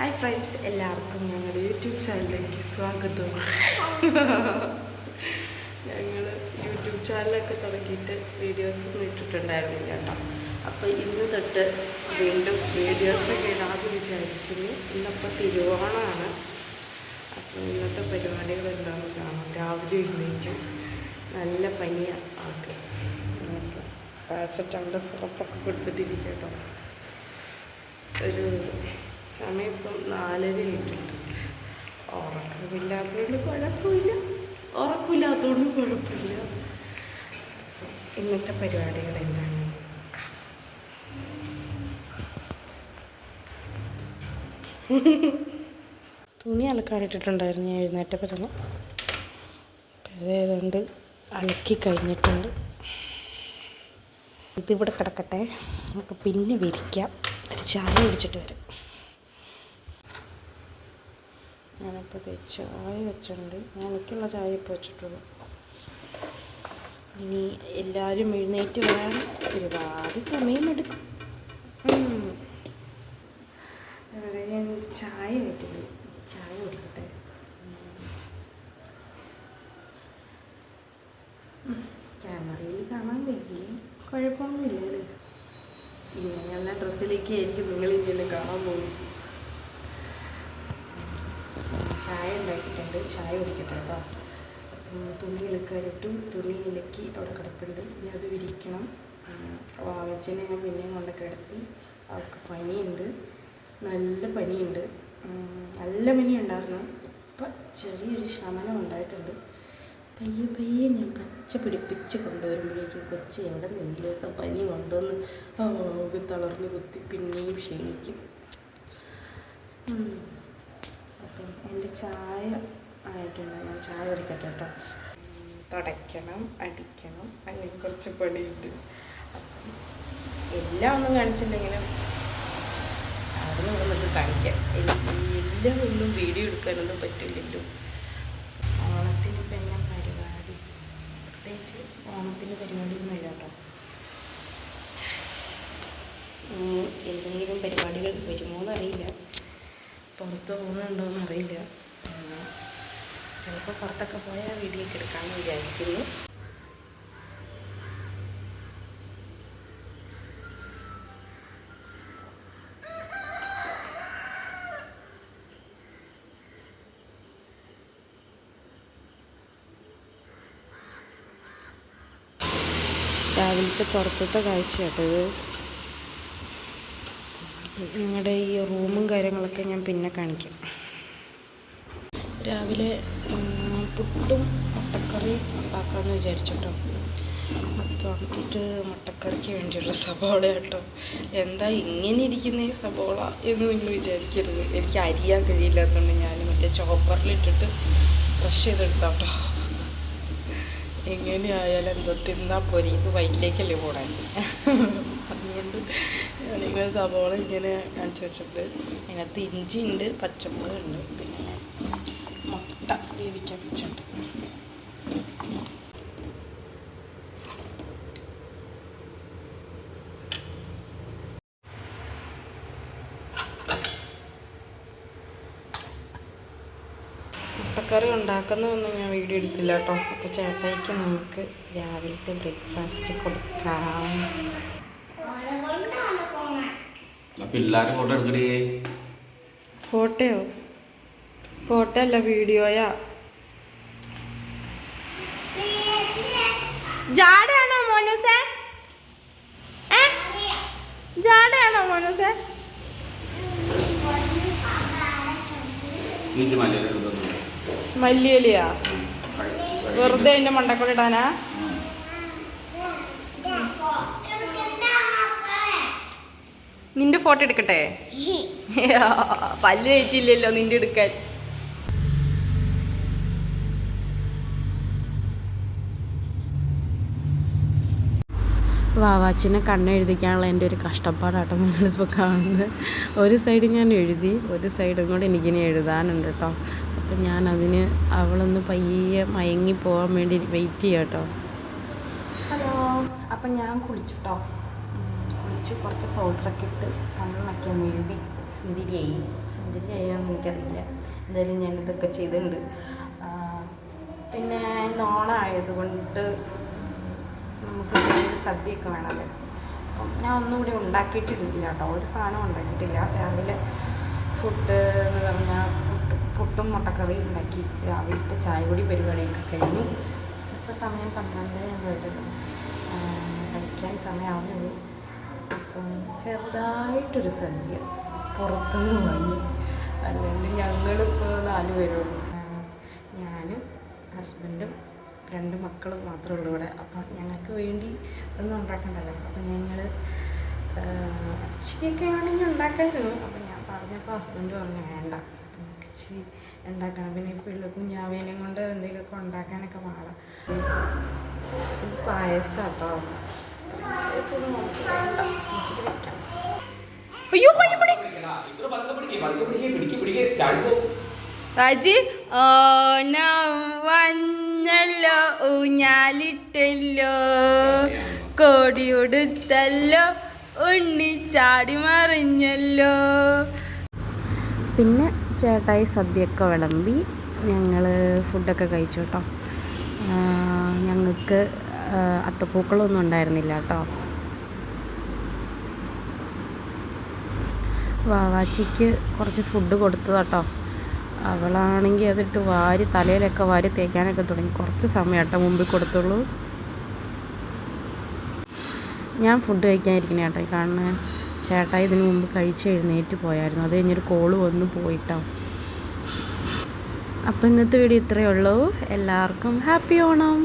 Hi friends എല്ലാവർക്കും ഞങ്ങളുടെ YouTube ചാനലിലേക്ക് സ്വാഗതം. ഞങ്ങൾ യൂട്യൂബ് ചാനലൊക്കെ തുടങ്ങിയിട്ട് വീഡിയോസൊന്നും ഇട്ടിട്ടുണ്ടായിരുന്നില്ല കേട്ടോ. അപ്പോൾ ഇന്ന് തൊട്ട് വീണ്ടും വീഡിയോസൊക്കെ ഇടാമെന്ന് വിചാരിക്കുന്നു. ഇന്നപ്പോൾ തിരുവോണമാണ്. അപ്പോൾ ഇന്നത്തെ പരിപാടികൾ എന്താണെന്ന് കാണാം. രാവിലെ എഴുന്നേറ്റും. നല്ല പനിയാണ് ആൾക്ക്. പാരസെറ്റമോളിന്റെ സിറപ്പൊക്കെ കൊടുത്തിട്ടിരിക്കും കേട്ടോ. ഒരു സമയം ഇപ്പം നാലര ആയിട്ടുണ്ട്. ഉറക്കമില്ലാത്തതുകൊണ്ട് കുഴപ്പമില്ല. ഉറക്കമില്ലാത്തതുകൊണ്ട് കുഴപ്പമില്ല. ഇന്നത്തെ പരിപാടികൾ എന്താണ്. തുണി അലക്കാനിട്ടിട്ടുണ്ടായിരുന്നു ഞാൻ എഴുന്നേറ്റപ്പോൾ തന്നെ അതേതുകൊണ്ട് അലക്കി കഴിഞ്ഞിട്ടുണ്ട്. ഇതിവിടെ കിടക്കട്ടെ. നമുക്ക് പിന്നെ വിരിക്കാം. ഒരു ചായ കുടിച്ചിട്ട് വരാം. ഞാനിപ്പോൾ ചായ വെച്ചിട്ടുണ്ട്. ഞാൻ എനിക്കുള്ള ചായ ഇപ്പോൾ വെച്ചിട്ടുള്ളൂ. ഇനി എല്ലാവരും എഴുന്നേറ്റ് വരാൻ ഒരുപാട് സമയമെടുക്കും. ഉം. അവിടെ ഞാൻ ചായ വെക്കുന്നു. ചായ കുടിക്കട്ടെ? ക്യാമറയിൽ കാണാൻ വയ്യ. കുഴപ്പമൊന്നുമില്ല ഇങ്ങനെയുള്ള ഡ്രസ്സിലേക്ക് ആയിരിക്കും നിങ്ങൾ ഇങ്ങനെ കാണാൻ പോകും ചായ ഉണ്ടാക്കിയിട്ടുണ്ട്. ചായ കുടിക്കട്ടെ കേട്ടോ. തുണി ഇളക്കാനിട്ടും തുണി ഇലക്കി അവിടെ കിടപ്പുണ്ട്. ഇനി അത് വിരിക്കണം. വാവച്ചനെ ഞാൻ പിന്നെയും കൊണ്ട് കിടത്തി അവൾക്ക് പനിയുണ്ട്. നല്ല പനിയുണ്ട്. നല്ല പനി ഉണ്ടായിരുന്നു. ഇപ്പം ചെറിയൊരു ശമനം ഉണ്ടായിട്ടുണ്ട്. പയ്യെ പയ്യെ ഞാൻ പച്ച പിടിപ്പിച്ച് കൊണ്ടുവരുമ്പോഴേക്കും കൊച്ച് എവിടെ നിന്നിലൊക്കെ പനി കൊണ്ടുവന്ന് ആകെ തളർന്ന് കുത്തി പിന്നെയും ക്ഷീണിക്കും. എന്റെ ചായ ആയിട്ടുണ്ട്? ഞാൻ ചായ കുടിക്കട്ടെ കേട്ടോ. തുടയ്ക്കണം അടിക്കണം. അങ്ങനെ കുറച്ച് പണിയുണ്ട്. എല്ലാം ഒന്നും കാണിച്ചില്ലെങ്കിലും അവിടെ നമുക്ക് കാണിക്കാം. എല്ലാം ഒന്നും വീഡിയോ എടുക്കാനൊന്നും പറ്റില്ലല്ലോ. ഓണത്തിന് ഇപ്പം എന്നാ പരിപാടി? പ്രത്യേകിച്ച് ഓണത്തിന് പരിപാടിയൊന്നുമില്ല കേട്ടോ. ഉം, എന്തെങ്കിലും പരിപാടികൾ വരുമോ എന്നറിയില്ല പുറത്ത് പോകുന്നുണ്ടോ എന്നറിയില്ല. ചിലപ്പോൾ പുറത്തൊക്കെ പോയാൽ വീഡിയോ ഒക്കെ എടുക്കാമെന്ന് വിചാരിക്കുന്നു. രാവിലത്തെ പുറത്തത്തെ കാഴ്ച കേട്ടത് ഞങ്ങളുടെ ഈ റൂമും കാര്യങ്ങളൊക്കെ ഞാൻ പിന്നെ കാണിക്കാം. രാവിലെ പുട്ടും മുട്ടക്കറിയും ഉണ്ടാക്കാമെന്ന് വിചാരിച്ചിട്ടോ. അപ്പം ഇത് മുട്ടക്കറിക്ക് വേണ്ടിയുള്ള സബോള കേട്ടോ. എന്താ ഇങ്ങനെ ഇരിക്കുന്ന ഈ സബോള എന്ന് നിങ്ങൾ വിചാരിക്കരുത്. എനിക്ക് അരിയാൻ കഴിയില്ലാത്തതുകൊണ്ട് ഞാൻ. മറ്റേ ചോപ്പറിലിട്ടിട്ട് ബ്രഷ് ചെയ്തെടുത്താട്ടോ. എങ്ങനെയായാലും എന്തോ തിന്നാൽ പോരി? ഇത് വയറ്റിലേക്കല്ലേ പോടാൻ ഞാനിങ്ങനെ സവോള ഇങ്ങനെ കാണിച്ചു വെച്ചിട്ടുണ്ട്. അതിനകത്ത് ഇഞ്ചി ഉണ്ട് പച്ചമുളക് ഉണ്ട് പിന്നെ മുട്ട വേവിക്കാൻ വെച്ചിട്ടുണ്ട്. മുട്ടക്കറി ഉണ്ടാക്കുന്നതൊന്നും ഞാൻ വീഡിയോ എടുത്തില്ല കേട്ടോ. അപ്പോൾ ചേട്ടായിക്ക് നമുക്ക് രാവിലത്തെ ബ്രേക്ക്ഫാസ്റ്റ് കൊടുക്കാം. പിള്ളേരെ ഫോട്ടോ എടുക്കണേ ഫോട്ടോയോ? ഫോട്ടോ അല്ല വീഡിയോയാ ജാടയാണോ മോനൂസേ? ജാടയാണോ മോനൂസേ മല്ലിയലിയാ? വെറുതെ എന്റെ മണ്ടക്കൂടെ നിന്റെ ഫോട്ടോ എടുക്കട്ടെ? പല്ല് തേച്ചില്ലല്ലോ നിന്റെ എടുക്കാൻ. വാവാച്ചിനെ കണ്ണെഴുതിക്കാനുള്ള എന്റെ ഒരു കഷ്ടപ്പാടാട്ടോ നിങ്ങളിപ്പോൾ കാണുന്നത്. ഒരു സൈഡ് ഞാൻ എഴുതി ഒരു സൈഡും കൂടെ എനിക്കിനി എഴുതാനുണ്ട് കേട്ടോ. അപ്പം ഞാൻ അതിന് അവളൊന്ന് പയ്യെ മയങ്ങി പോകാൻ വേണ്ടി വെയിറ്റ് ചെയ്യാം കേട്ടോ. ഹലോ അപ്പം ഞാൻ കുളിച്ചു കേട്ടോ കുളിച്ചു കുറച്ച് പൗഡറൊക്കെ ഇട്ട് കണ്ണൊക്കെ ഒന്ന് എഴുതി. സുന്ദരിയായി. സുന്ദരിയായോന്ന് എനിക്കറിയില്ല. എന്തായാലും ഞാൻ ഇതൊക്കെ ചെയ്തിട്ടുണ്ട്. പിന്നെ ഇന്ന് ഓണമായതുകൊണ്ട് നമുക്ക് ചെറിയൊരു സദ്യയൊക്കെ വേണമല്ലോ. അപ്പം ഞാൻ ഒന്നുകൂടി ഉണ്ടാക്കിയിട്ടില്ല കേട്ടോ. ഒരു സാധനം ഉണ്ടാക്കിയിട്ടില്ല. രാവിലെ ഫുഡ് എന്ന് പറഞ്ഞാൽ പുട്ട് പുട്ടും മുട്ടക്കറി ഉണ്ടാക്കി. രാവിലത്തെ ചായ കൂടി പരിപാടിയൊക്കെ കഴിഞ്ഞു. ഇപ്പോൾ സമയം പന്ത്രണ്ട് പോയിട്ടുണ്ട് കഴിക്കാൻ സമയമാവുന്നുള്ളൂ. അപ്പം ചെറുതായിട്ടൊരു സദ്യ പുറത്തുനിന്ന് വാങ്ങി അല്ലെങ്കിൽ ഞങ്ങളിപ്പോൾ നാല് പേരുള്ളൂ. ഞാനും ഹസ്ബൻഡും രണ്ട് മക്കളും മാത്രമേ ഉള്ളൂ ഇവിടെ. അപ്പം ഞങ്ങൾക്ക് വേണ്ടി ഒന്നും ഉണ്ടാക്കണ്ടല്ലോ. അപ്പം ഞങ്ങൾ ഇച്ചിരിയൊക്കെ ആണെങ്കിൽ ഉണ്ടാക്കായിരുന്നു. അപ്പം ഞാൻ പറഞ്ഞപ്പോൾ ഹസ്ബൻഡ് പറഞ്ഞു വേണ്ട. നമുക്ക് ഇച്ചിരി ഉണ്ടാക്കണം. പിന്നെ ഇപ്പോൾ ഉള്ള കുഞ്ഞാവേനെയും കൊണ്ട് എന്തെങ്കിലുമൊക്കെ ഉണ്ടാക്കാനൊക്കെ പാടാം. പായസം കേട്ടോ അയ്യോ പയ്യ വന്നല്ലോ ഊഞ്ഞാലിട്ടല്ലോ കോടിയൊടുത്തല്ലോ ഉണ്ണി ചാടി മറിഞ്ഞല്ലോ. പിന്നെ ചേട്ടായി സദ്യയൊക്കെ വിളമ്പി ഞങ്ങൾ ഫുഡൊക്കെ കഴിച്ചു കേട്ടോ. ഞങ്ങൾക്ക് അത്തപ്പൂക്കളൊന്നും ഉണ്ടായിരുന്നില്ല കേട്ടോ. വാവാച്ചിക്ക് കുറച്ച് ഫുഡ് കൊടുത്തു കേട്ടോ. അവളാണെങ്കിൽ അതിട്ട് വാരി തലയിലൊക്കെ വാരി തേക്കാനൊക്കെ തുടങ്ങി. കുറച്ച് സമയം കേട്ടോ മുമ്പിൽ കൊടുത്തുള്ളൂ. ഞാൻ ഫുഡ് കഴിക്കാനിരിക്കണേ ഈ കാണുന്ന ചേട്ടാ ഇതിന് മുമ്പ് കഴിച്ച് എഴുന്നേറ്റ് പോയായിരുന്നു. അത് കഴിഞ്ഞൊരു കോൾ വന്ന് പോയിട്ടോ. അപ്പോൾ ഇന്നത്തെ വീഡിയോ ഇത്രയേ ഉള്ളൂ. എല്ലാവർക്കും ഹാപ്പി ഓണം.